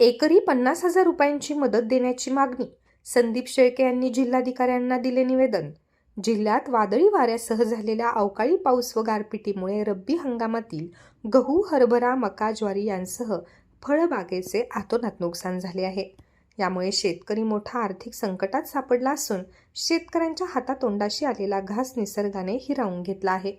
एकरी पन्नास हजार रुपयांची मदत देण्याची मागणी संदीप शेळके यांनी जिल्हाधिकाऱ्यांना दिले निवेदन. जिल्ह्यात वादळी वाऱ्यासह झालेल्या अवकाळी पाऊस व गारपिटीमुळे रब्बी हंगामातील गहू हरभरा मका ज्वारी यांसह फळबागेचे आतोनात नुकसान झाले आहे. यामुळे शेतकरी मोठा आर्थिक संकटात सापडला असून शेतकऱ्यांच्या हातातोंडाशी आलेला घास निसर्गाने हिरावून घेतला आहे.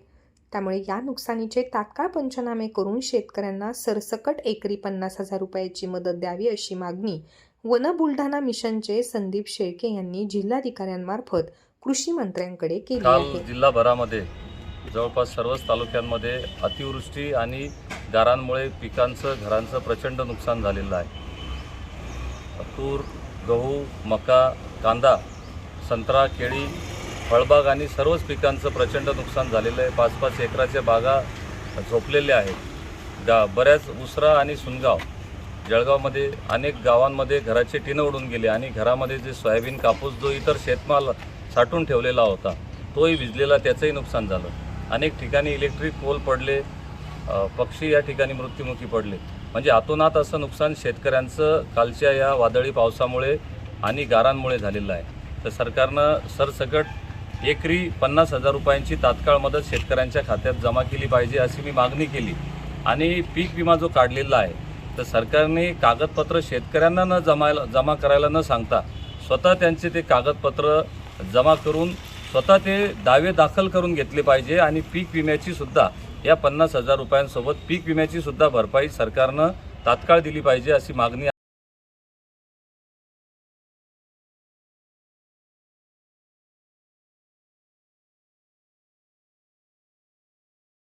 त्यामुळे या नुकसानीचे तात्काळ पंचनामे करून शेतकऱ्यांना सरसकट एकरी पन्नास हजार रुपयाची मदत द्यावी अशी मागणी वन बुलढाणा मिशनचे संदीप शेळके यांनी जिल्हाधिकाऱ्यांमार्फत कृषी मंत्र्यांकडे केली काल आहे. जिल्हाभरामध्ये जवळपास सर्वच तालुक्यांमध्ये अतिवृष्टी आणि गारांमुळे पिकांचं घरांचं प्रचंड नुकसान झालेलं आहे. तूर गहू मका कांदा संत्रा केळी फळबाग आणि सर्वच पिकांचं प्रचंड नुकसान झालेलं आहे. पाच पाच एकराच्या बागा झोपलेल्या आहेत. गा बऱ्याच उसरा आणि सुनगाव जळगावमध्ये अनेक गावांमध्ये घराचे टिनं उडून गेले आणि घरामध्ये जे सोयाबीन कापूस जो इतर शेतमाल साठून ठेवलेला होता तोही विजलेला त्याचंही नुकसान झालं. अनेक ठिकाणी इलेक्ट्रिक पोल पडले पक्षी या ठिकाणी मृत्युमुखी पडले. म्हणजे आतोनात असं नुकसान शेतकऱ्यांचं कालच्या या वादळी पावसामुळे आणि गारांमुळे झालेलं आहे. तर सरकारनं सरसकट एकरी पन्नास हजार रुपयांची तात्काळ मदत शेतकऱ्यांच्या खात्यात जमा केली पाहिजे अशी मी मागणी केली. आणि पीक विमा जो काढलेला आहे तर सरकारने कागदपत्र शेतकऱ्यांना न जमायला जमा करायला न सांगता स्वतः त्यांचे ते कागदपत्र जमा करून स्वतः ते दावे दाखल करून घेतले पाहिजे आणि पीक विम्याची सुद्धा या पन्नास हजार रुपयांसोबत पीक विम्याची सुद्धा भरपाई सरकारनं तात्काळ दिली पाहिजे अशी मागणी